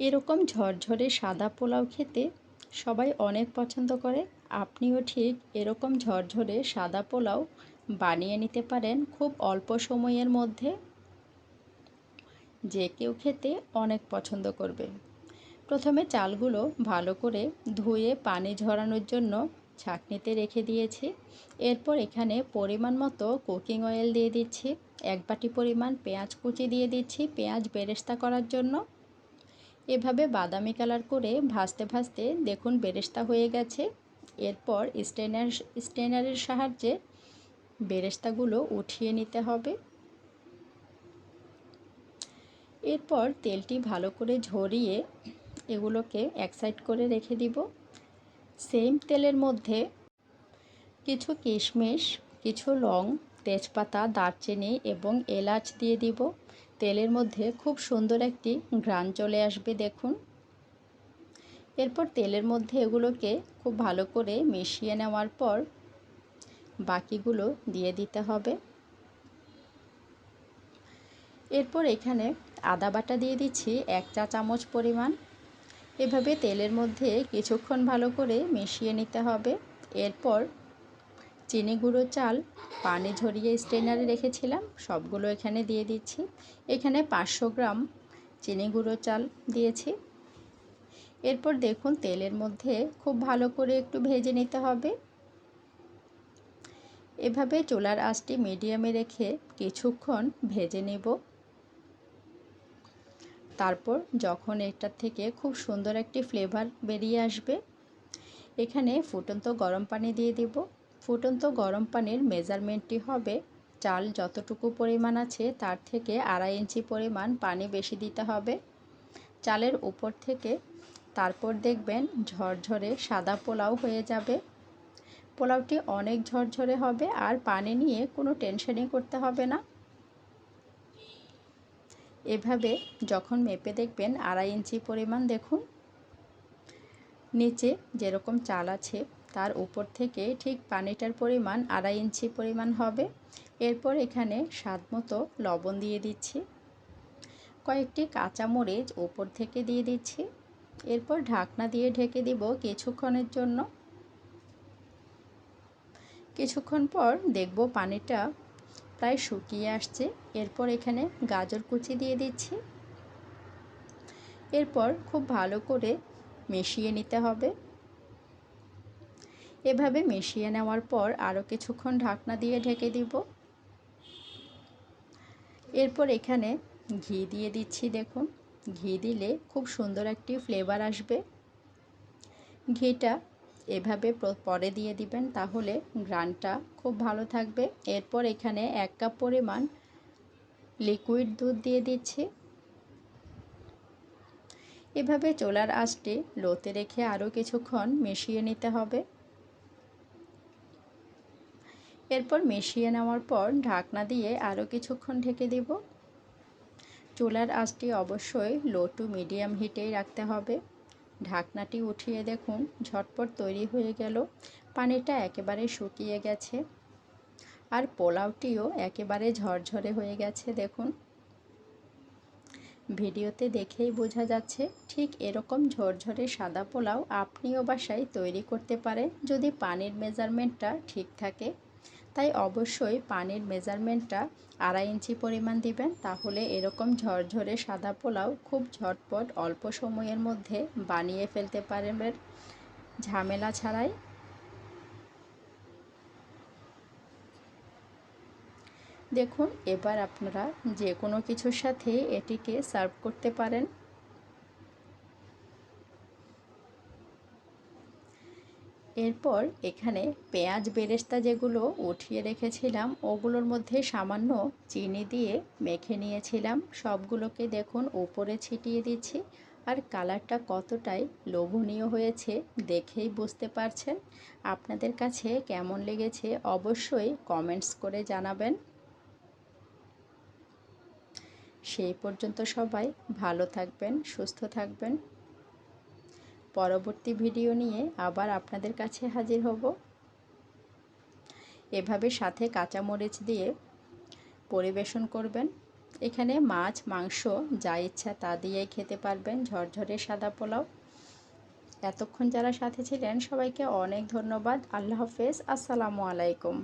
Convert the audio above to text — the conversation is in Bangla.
এরকম ঝরঝরে সাদা পোলাও খেতে সবাই অনেক পছন্দ করে। আপনিও ঠিক এরকম ঝরঝরে সাদা পোলাও বানিয়ে নিতে পারেন খুব অল্প সময়ের মধ্যে। যে কেউ খেতে অনেক পছন্দ করবে। প্রথমে চালগুলো ভালো করে ধুয়ে পানি ঝরানোর জন্য ছাঁকনিতে রেখে দিয়েছি। এরপর এখানে পরিমাণ মতো কুকিং অয়েল দিয়ে দিচ্ছি। এক বাটি পরিমাণ পেঁয়াজ কুচি দিয়ে দিচ্ছি। পেঁয়াজ বেরেস্তা করার জন্য এভাবে বাদামি কালার করে ভাজতে ভাজতে দেখুন বেরেস্তা হয়ে গেছে। এরপর স্টেনার, স্টেনারের সাহায্যে বেরেস্তাগুলো উঠিয়ে নিতে হবে। এরপর তেলটি ভালো করে ঝরিয়ে এগুলোকে এক সাইড করে রেখে দিব। সেম তেলের মধ্যে কিছু কিশমিশ, কিছু লং, তেজপাতা, দারচিনি এবং এলাচ দিয়ে দিব। তেলের মধ্যে খুব সুন্দর একটি ঘ্রাণ চলে আসবে, দেখুন। এরপর তেলের মধ্যে এগুলোকে খুব ভালো করে মিশিয়ে নেওয়ার পর বাকিগুলো দিয়ে দিতে হবে। এরপর এখানে আদা বাটা দিয়ে দিচ্ছি এক চা চামচ পরিমাণ। এভাবে তেলের মধ্যে কিছুক্ষণ ভালো করে মিশিয়ে নিতে হবে। এরপর চিনি গুঁড়ো, চাল, পানি ঝরিয়ে স্ট্রেনারে রেখেছিলাম। সবগুলো এখানে দিয়ে দিচ্ছি। এখানে পাঁচশো গ্রাম চিনি গুঁড়ো, চাল দিয়েছি। এরপর দেখুন, তেলের মধ্যে খুব ভালো করে একটু ভেজে নিতে হবে। এভাবে চুলার আঁচটি মিডিয়ামে রেখে কিছুক্ষণ ভেজে নেব। তারপর যখন এটার থেকে খুব সুন্দর একটি ফ্লেভার বেরিয়ে আসবে, এখানে ফুটন্ত গরম পানি দিয়ে দিব। ফুটন্ত গরম পানির মেজারমেন্টটি হবে, চাল যতটুকু পরিমাণ আছে তার থেকে আড়াই ইঞ্চি পরিমাণ পানি বেশি দিতে হবে। চালের উপর থেকে তারপর দেখবেন ঝরঝরে সাদা পোলাও হয়ে যাবে। পোলাওটি অনেক ঝরঝরে হবে আর পানি নিয়ে কোনো টেনশনই করতে হবে না। এভাবে যখন মেপে দেখবেন আড়াই ইঞ্চি পরিমাণ দেখুন, নিচে যেরকম চাল আছে তার উপর থেকে ঠিক পানিটার পরিমাণ আড়াই ইঞ্চি পরিমাণ হবে। এরপর এখানে স্বাদ মতো লবণ দিয়ে দিচ্ছি। কয়েকটি কাঁচামরিচ উপর থেকে দিয়ে দিচ্ছি। এরপর ঢাকনা দিয়ে ঢেকে দিব কিছুক্ষণের জন্য। কিছুক্ষণ পর দেখব পানিটা প্রায় শুকিয়ে আসছে। এরপর এখানে গাজর কুচি দিয়ে দিচ্ছি। এরপর খুব ভালো করে মিশিয়ে নিতে হবে। এভাবে মিশিয়ে নেওয়ার পর আরও কিছুক্ষণ ঢাকনা দিয়ে ঢেকে দিব। এরপর এখানে ঘি দিয়ে দিচ্ছি, দেখুন। ঘি দিলে খুব সুন্দর একটি ফ্লেভার আসবে। ঘিটা এভাবে পরে দিয়ে দিবেন, তাহলে গ্রানটা খুব ভালো থাকবে। এরপর এখানে এক কাপ পরিমাণ লিকুইড দুধ দিয়ে দিচ্ছি। এভাবে চোলার আঁচটি লোতে রেখে আরও কিছুক্ষণ মিশিয়ে নিতে হবে। এরপর মিশিয়ে নেওয়ার পর ঢাকনা দিয়ে আরও কিছুক্ষণ ঢেকে দিব। চুলার আঁচটি অবশ্যই লো টু মিডিয়াম হিটেই রাখতে হবে। ঢাকনাটি উঠিয়ে দেখুন, ঝটপট তৈরি হয়ে গেল। পানিটা একেবারে শুকিয়ে গেছে। আর পোলাওটিও একেবারে ঝরঝরে হয়ে গেছে, দেখুন। ভিডিওতে দেখেই বোঝা যাচ্ছে, ঠিক এরকম ঝরঝরে সাদা পোলাও আপনিও বাসায় তৈরি করতে পারেন যদি পানির মেজারমেন্টটা ঠিক থাকে। তাই অবশ্যই পানির মেজারমেন্টটা আড়াই ইঞ্চি পরিমাণ দিবেন। তাহলে এরকম ঝরঝরে সাদা পোলাও খুব ঝটপট অল্প সময়ের মধ্যে বানিয়ে ফেলতে পারবেন। ঝামেলা ছাড়াই। দেখুন, এবার আপনারা যে কোনো কিছুর সাথে এটিকে সার্ভ করতে পারেন। এরপর এখানে পেঁয়াজ বেরেস্তা যেগুলো উঠিয়ে রেখেছিলাম, ওগুলোর মধ্যে সামান্য চিনি দিয়ে মেখে নিয়েছিলাম। সবগুলোকে দেখুন উপরে ছিটিয়ে দিচ্ছি। আর কালারটা কতটাই লোভনীয় হয়েছে দেখেই বুঝতে পারছেন। আপনাদের কাছে কেমন লেগেছে অবশ্যই কমেন্টস করে জানাবেন। সেই পর্যন্ত সবাই ভালো থাকবেন, সুস্থ থাকবেন। পরবর্তী ভিডিও নিয়ে আবার আপনাদের কাছে হাজির হব। এভাবে সাথে কাঁচামরিচ দিয়ে পরিবেশন করবেন। এখানে মাছ, মাংস যা ইচ্ছা তা দিয়েই খেতে পারবেন। ঝরঝরে সাদা পোলাও। এতক্ষণ যারা সাথে ছিলেন, সবাইকে অনেক ধন্যবাদ। আল্লাহ হাফেজ। আসসালামু আলাইকুম।